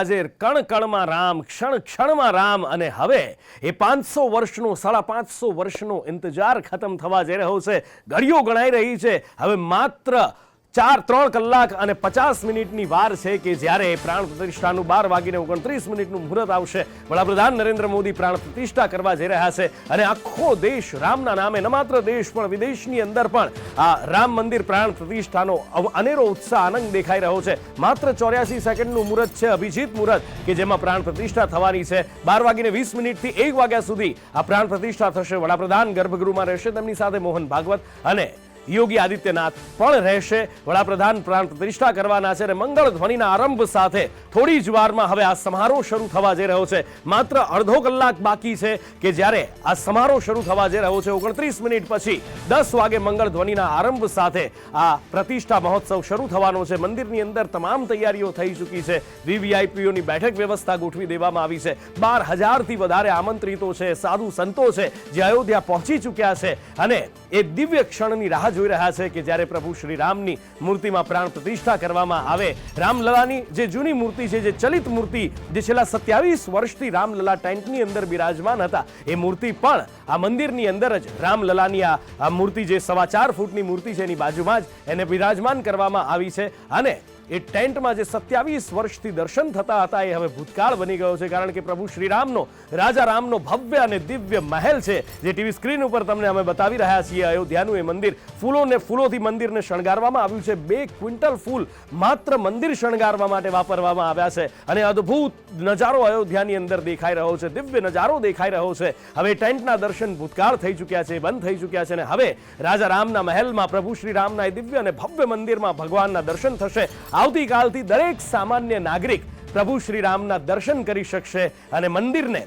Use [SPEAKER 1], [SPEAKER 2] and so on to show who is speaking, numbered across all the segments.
[SPEAKER 1] આજે કણ કણમાં રામ, ક્ષણ ક્ષણમાં રામ અને હવે એ પાંચસો વર્ષનો, સાડા પાંચસો વર્ષનો ઇંતજાર ખતમ થવા જઈ રહ્યો છે. ઘડીઓ ગણાઈ રહી છે. હવે માત્ર ચાર ત્રણ કલાક અને પચાસ મિનિટની વાર છે કે જ્યારે પ્રાણ પ્રતિષ્ઠાનું બાર વાગીને ઓગણત્રીસ મિનિટનું મુહૂર્ત આવશે. વડાપ્રધાન નરેન્દ્ર મોદી પ્રાણ પ્રતિષ્ઠા કરવા જઈ રહ્યા છે અને આખો દેશ રામના નામે, ન માત્ર દેશ, પણ વિદેશની અંદર પણ આ રામ મંદિર પ્રાણ પ્રતિષ્ઠાનો અનેરો ઉત્સાહ, આનંદ દેખાઈ રહ્યો છે. માત્ર ચોર્યાસી સેકન્ડનું મુહૂર્ત છે, અભિજીત મુહૂર્ત, કે જેમાં પ્રાણ પ્રતિષ્ઠા થવાની છે. બાર વાગીને વીસ મિનિટથી એક વાગ્યા સુધી આ પ્રાણ પ્રતિષ્ઠા થશે. વડાપ્રધાન ગર્ભગૃહમાં રહેશે. તેમની સાથે મોહન ભાગવત અને યોગી આદિત્યનાથ પણ રહેશે. વડાપ્રધાન પ્રાણ પ્રતિષ્ઠા કરવાના છે અને મંગળ ધ્વનિના આરંભ સાથે થોડી જ વારમાં હવે આ સમારોહ શરૂ થવા જઈ રહ્યો છે. માત્ર અડધો કલાક બાકી છે કે જ્યારે આ સમારોહ શરૂ થવા જઈ રહ્યો છે, ઓગણત્રીસ મિનિટ પછી દસ વાગે મંગળ ધ્વનિના આરંભ સાથે આ પ્રતિષ્ઠા મહોત્સવ શરૂ થવાનો છે. મંદિરની અંદર તમામ તૈયારીઓ થઈ ચૂકી છે. વીવીઆઈપીઓની બેઠક વ્યવસ્થા ગોઠવી દેવામાં આવી છે. બાર હજારથી વધારે આમંત્રિતો છે, સાધુ સંતો છે જે અયોધ્યા પહોંચી ચૂક્યા છે અને એ દિવ્ય ક્ષણની રાહ જોઈ રહ્યા છે કે જ્યારે પ્રભુ શ્રી રામની મૂર્તિમાં પ્રાણ પ્રતિષ્ઠા કરવામાં આવે, રામલલાની જે જૂની મૂર્તિ છે, જે ચલિત મૂર્તિ, જે છેલ્લા સત્યાવીસ વર્ષથી રામલલા ટેન્ટની અંદર બિરાજમાન હતા, એ મૂર્તિ પણ આ મંદિરની અંદર જ રામલલાની આ મૂર્તિ જે સવા ચાર ફૂટની મૂર્તિ છે એની બાજુમાં જ એને બિરાજમાન કરવામાં આવી છે અને એ ટેન્ટમાં જે સત્યાવીસ વર્ષથી દર્શન થતા હતા, એ હવે ભૂતકાળ બની ગયો છે, કારણ કે પ્રભુ શ્રીરામનો, રાજા રામનો ભવ્ય અને દિવ્ય મહેલ છે, જે ટીવી સ્ક્રીન ઉપર તમને અમે બતાવી રહ્યા છીએ. અયોધ્યાનું એ મંદિર ફૂલોને ફૂલોથી મંદિરને શણગારવામાં આવ્યું છે. બે ક્વિન્ટલ ફૂલ માત્ર મંદિર શણગારવા માટે વાપરવામાં આવ્યા છે અને અદ્ભુત નજારો અયોધ્યાની અંદર દેખાઈ રહ્યો છે, દિવ્ય નજારો દેખાઈ રહ્યો છે. હવે ટેન્ટના દર્શન ભૂતકાળ થઈ ચૂક્યા છે, બંધ થઈ ચૂક્યા છે અને હવે રાજા રામના મહેલમાં પ્રભુ શ્રી રામના એ દિવ્ય અને ભવ્ય મંદિરમાં ભગવાનના દર્શન થશે. આવતીકાલથી દરેક સામાન્ય નાગરિક પ્રભુ શ્રી રામના દર્શન કરી શકશે અને મંદિરને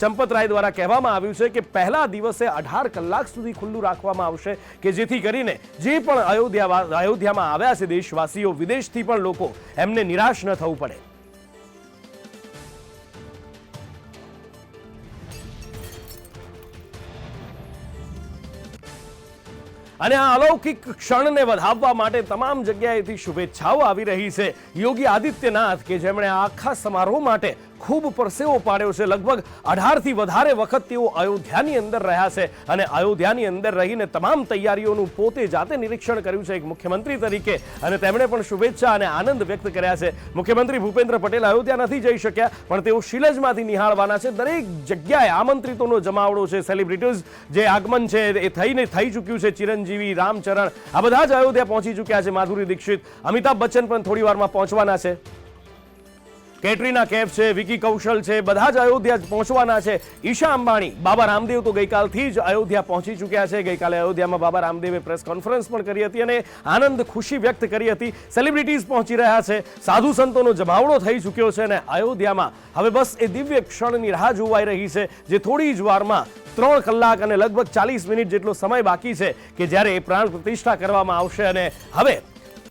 [SPEAKER 1] ચંપતરાય દ્વારા કહેવામાં આવ્યું છે કે પહેલા દિવસે અઢાર કલાક સુધી ખુલ્લું રાખવામાં આવશે કે જેથી કરીને જે પણ અયોધ્યા અયોધ્યામાં આવ્યા છે દેશવાસીઓ વિદેશથી પણ લોકો એમને નિરાશ ન થવું પડે. અને આ અલૌકિક ક્ષણને વધાવવા માટે તમામ જગ્યાએથી શુભેચ્છાઓ આવી રહી છે. યોગી આદિત્યનાથ કે જેમણે આખા સમારોહ માટે ખૂબ પરસેવો પાડ્યો છે. લગભગ અઢારથી વધારે વખત તેઓ અયોધ્યાની અંદર રહ્યા છે અને અયોધ્યાની અંદર રહીને તમામ તૈયારીઓનું પોતે જાતે નિરીક્ષણ કર્યું છે એક મુખ્યમંત્રી તરીકે. અને તેમણે પણ શુભેચ્છા અને આનંદ વ્યક્ત કર્યા છે. મુખ્યમંત્રી ભૂપેન્દ્ર પટેલ અયોધ્યા નથી જઈ શક્યા, પણ તેઓ શિલજમાંથી નિહાળવાના છે. દરેક જગ્યાએ આમંત્રિતોનો જમાવડો છે. સેલિબ્રિટીઝ જે આગમન છે એ થઈને થઈ ચૂક્યું છે. ચિરંજીવી, રામચરણ, આ બધા જ અયોધ્યા પહોંચી ચૂક્યા છે. માધુરી દીક્ષિત, અમિતાભ બચ્ચન પણ થોડી વારમાં પહોંચવાના છે. કેટરીના કેફ છે, વિકી કૌશલ છે, બધા જ અયોધ્યા પહોંચવાના છે. ઈશા અંબાણી, બાબા રામદેવ તો ગઈકાલથી જ અયોધ્યા પહોંચી ચૂક્યા છે. ગઈકાલે અયોધ્યામાં બાબા રામદેવે પ્રેસ કોન્ફરન્સ પણ કરી હતી અને આનંદ, ખુશી વ્યક્ત કરી હતી. સેલિબ્રિટીઝ પહોંચી રહ્યા છે. સાધુ સંતોનો જમાવડો થઈ ચૂક્યો છે અને અયોધ્યામાં હવે બસ એ દિવ્ય ક્ષણની રાહ જોવાઈ રહી છે, જે થોડી જ વારમાં ત્રણ કલાક અને લગભગ ચાલીસ મિનિટ જેટલો સમય બાકી છે કે જ્યારે એ પ્રાણ પ્રતિષ્ઠા કરવામાં આવશે અને હવે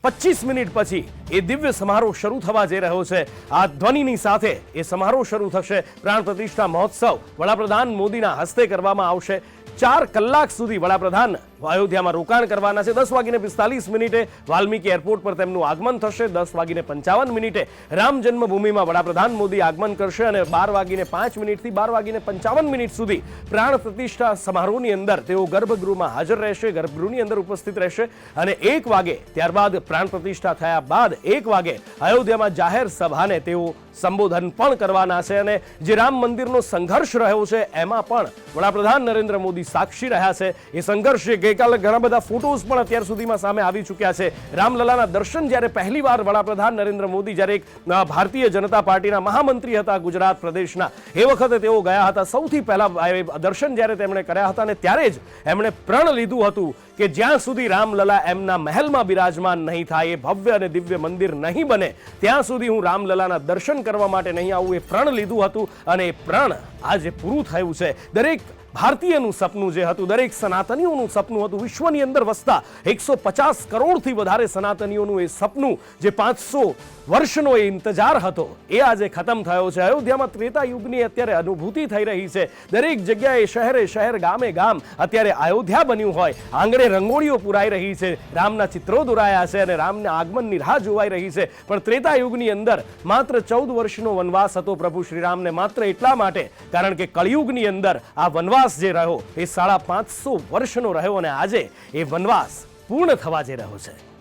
[SPEAKER 1] પચીસ મિનિટ પછી એ દિવ્ય સમારોહ શરૂ થવા જઈ રહ્યો છે. આ ધ્વનિની સાથે એ સમારોહ શરૂ થશે. પ્રાણ પ્રતિષ્ઠા મહોત્સવ વડાપ્રધાન મોદીના હસ્તે કરવામાં આવશે. ચાર કલાક સુધી વડાપ્રધાન અયોધ્યામાં રોકાણ કરવાના છે. દસ વાગીને પિસ્તાલીસ મિનિટે વાલ્મીકી એરપોર્ટ પર તેમનું આગમન થશે. દસ વાગીને પંચાવન મિનિટે રામ જન્મભૂમિમાં વડાપ્રધાન મોદી આગમન કરશે અને બાર વાગીને પાંચ મિનિટથી બાર વાગીને પંચાવન મિનિટ સુધી પ્રાણ પ્રતિષ્ઠા સમારોહની અંદર તેઓ ગર્ભગૃહમાં હાજર રહેશે, ગર્ભગૃહની અંદર ઉપસ્થિત રહેશે અને એક વાગે ત્યારબાદ પ્રાણ પ્રતિષ્ઠા થયા બાદ એક વાગે અયોધ્યામાં જાહેર સભાને તેઓ સંબોધન પણ કરવાના છે અને જે રામ મંદિરનો સંઘર્ષ રહ્યો છે, એમાં પણ વડાપ્રધાન નરેન્દ્ર મોદી સાક્ષી રહ્યા છે. એ સંઘર્ષ ગઈકાલે ઘણા બધા ફોટોઝ પણ અત્યાર સુધીમાં સામે આવી ચૂક્યા છે. રામલલાના દર્શન જ્યારે પહેલીવાર વડાપ્રધાન નરેન્દ્ર મોદી જ્યારે એક ભારતીય જનતા પાર્ટીના મહામંત્રી હતા ગુજરાત પ્રદેશના, એ વખતે તેઓ ગયા હતા. સૌથી પહેલા દર્શન જ્યારે તેમણે કર્યા હતા અને ત્યારે જ એમણે પ્રણ લીધું હતું કે જ્યાં સુધી રામલલા એમના મહેલમાં બિરાજમાન નહીં થાય, એ ભવ્ય અને દિવ્ય મંદિર નહીં બને, ત્યાં સુધી હું રામલલાના દર્શન કરવા માટે નહીં આવું, એ પ્રણ લીધું હતું અને એ પ્રણ આજે પૂરું થયું છે. દરેક ભારતીયનું સપનું જે હતું, દરેક સનાતનીઓનું સપનું હતું, વિશ્વની અંદર વસતા એકસો પચાસ કરોડથી વધારે સનાતનીઓનું એ સપનું જે પાંચસો વર્ષનો એ ઇંતજાર હતો, એ આજે ખતમ થયો છે. અયોધ્યામાં ત્રેતા યુગની અત્યારે અનુભૂતિ થઈ રહી છે. દરેક જગ્યાએ શહેરે શહેર, ગામે ગામ અત્યારે અયોધ્યા બન્યું હોય, આંગણે રંગોળીઓ પુરાઈ રહી છે. રામના ચિત્રો દોરાયા છે અને રામના આગમનની રાહ જોવાઈ રહી છે. પણ ત્રેતા યુગની અંદર માત્ર ચૌદ વર્ષનો વનવાસ હતો પ્રભુ શ્રીરામને માત્ર એટલા માટે, કારણ કે કળિયુગની અંદર આ વનવાસ જે રહ્યો, એ સાડા પાંચસો વર્ષનો રહ્યો અને આજે એ વનવાસ પૂર્ણ થવા જઈ રહ્યો છે.